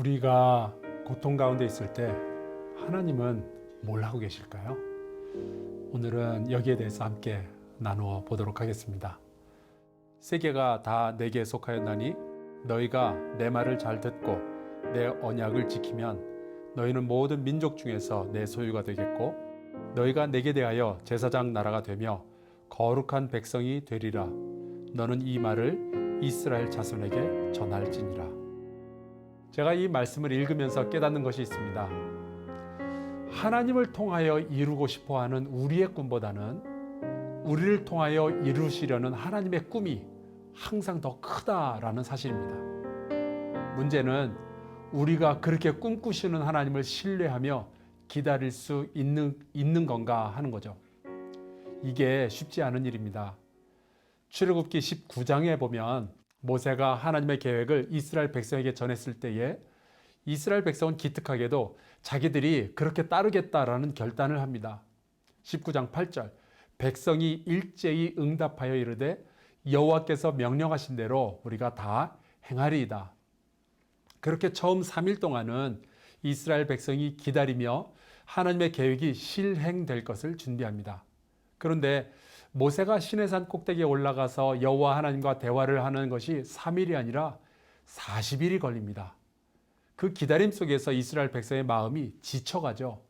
우리가 고통 가운데 있을 때 하나님은 뭘 하고 계실까요? 오늘은 여기에 대해서 함께 나누어 보도록 하겠습니다. 세계가 다 내게 속하였나니 너희가 내 말을 잘 듣고 내 언약을 지키면 너희는 모든 민족 중에서 내 소유가 되겠고 너희가 내게 대하여 제사장 나라가 되며 거룩한 백성이 되리라. 너는 이 말을 이스라엘 자손에게 전할지니라. 제가 이 말씀을 읽으면서 깨닫는 것이 있습니다. 하나님을 통하여 이루고 싶어 하는 우리의 꿈보다는 우리를 통하여 이루시려는 하나님의 꿈이 항상 더 크다라는 사실입니다. 문제는 우리가 그렇게 꿈꾸시는 하나님을 신뢰하며 기다릴 수 있는, 있는 건가 하는 거죠. 이게 쉽지 않은 일입니다. 출애굽기 19장에 보면 모세가 하나님의 계획을 이스라엘 백성에게 전했을 때에 이스라엘 백성은 기특하게도 자기들이 그렇게 따르겠다라는 결단을 합니다. 19장 8절 백성이 일제히 응답하여 이르되 여호와께서 명령하신 대로 우리가 다 행하리이다. 그렇게 처음 3일 동안은 이스라엘 백성이 기다리며 하나님의 계획이 실행될 것을 준비합니다. 그런데 모세가 시내산 꼭대기에 올라가서 여호와 하나님과 대화를 하는 것이 3일이 아니라 40일이 걸립니다. 그 기다림 속에서 이스라엘 백성의 마음이 지쳐가죠.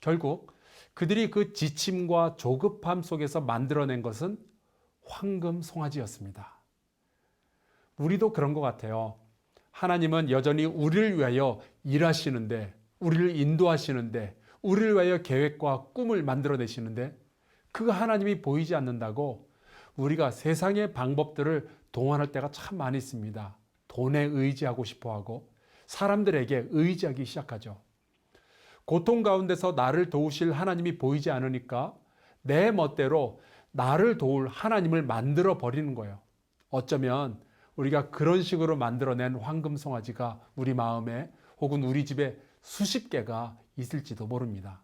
결국 그들이 그 지침과 조급함 속에서 만들어낸 것은 황금 송아지였습니다. 우리도 그런 것 같아요. 하나님은 여전히 우리를 위하여 일하시는데, 우리를 인도하시는데, 우리를 위하여 계획과 꿈을 만들어내시는데, 그 하나님이 보이지 않는다고 우리가 세상의 방법들을 동원할 때가 참 많이 있습니다. 돈에 의지하고 싶어 하고, 사람들에게 의지하기 시작하죠. 고통 가운데서 나를 도우실 하나님이 보이지 않으니까 내 멋대로 나를 도울 하나님을 만들어 버리는 거예요. 어쩌면 우리가 그런 식으로 만들어낸 황금 송아지가 우리 마음에 혹은 우리 집에 수십 개가 있을지도 모릅니다.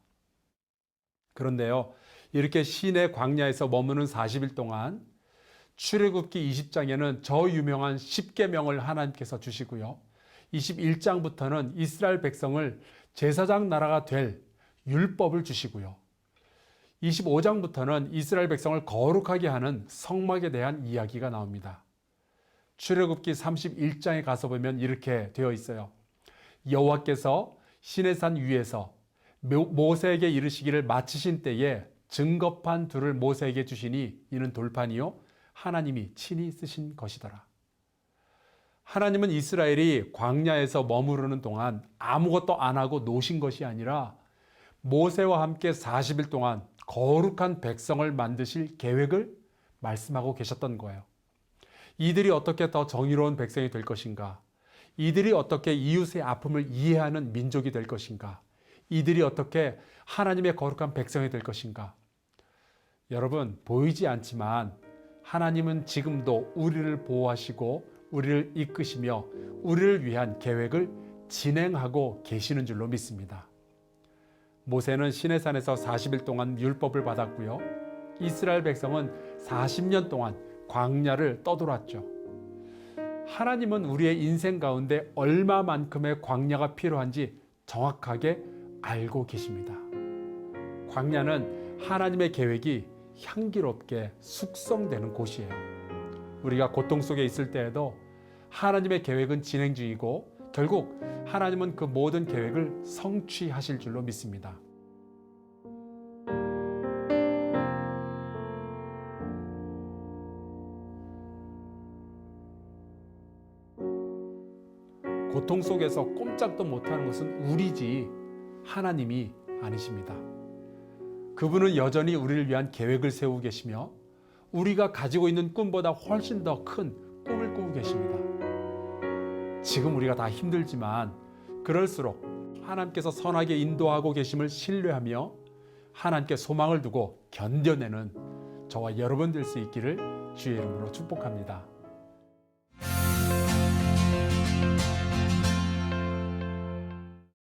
그런데요, 이렇게 시내 광야에서 머무는 40일 동안 출애굽기 20장에는 저 유명한 10계명을 하나님께서 주시고요. 21장부터는 이스라엘 백성을 제사장 나라가 될 율법을 주시고요. 25장부터는 이스라엘 백성을 거룩하게 하는 성막에 대한 이야기가 나옵니다. 출애굽기 31장에 가서 보면 이렇게 되어 있어요. 여호와께서 시내산 위에서 모세에게 이르시기를 마치신 때에 증거판 둘을 모세에게 주시니 이는 돌판이요 하나님이 친히 쓰신 것이더라. 하나님은 이스라엘이 광야에서 머무르는 동안 아무것도 안 하고 노신 것이 아니라 모세와 함께 40일 동안 거룩한 백성을 만드실 계획을 말씀하고 계셨던 거예요. 이들이 어떻게 더 정의로운 백성이 될 것인가? 이들이 어떻게 이웃의 아픔을 이해하는 민족이 될 것인가? 이들이 어떻게 하나님의 거룩한 백성이 될 것인가? 여러분, 보이지 않지만 하나님은 지금도 우리를 보호하시고 우리를 이끄시며 우리를 위한 계획을 진행하고 계시는 줄로 믿습니다. 모세는 시내산에서 40일 동안 율법을 받았고요. 이스라엘 백성은 40년 동안 광야를 떠돌았죠. 하나님은 우리의 인생 가운데 얼마만큼의 광야가 필요한지 정확하게 알고 계십니다. 광야는 하나님의 계획이 향기롭게 숙성되는 곳이에요. 우리가 고통 속에 있을 때에도 하나님의 계획은 진행 중이고 결국 하나님은 그 모든 계획을 성취하실 줄로 믿습니다. 고통 속에서 꼼짝도 못하는 것은 우리지 하나님이 아니십니다. 그분은 여전히 우리를 위한 계획을 세우고 계시며 우리가 가지고 있는 꿈보다 훨씬 더 큰 꿈을 꾸고 계십니다. 지금 우리가 다 힘들지만 그럴수록 하나님께서 선하게 인도하고 계심을 신뢰하며 하나님께 소망을 두고 견뎌내는 저와 여러분 될 수 있기를 주의 이름으로 축복합니다.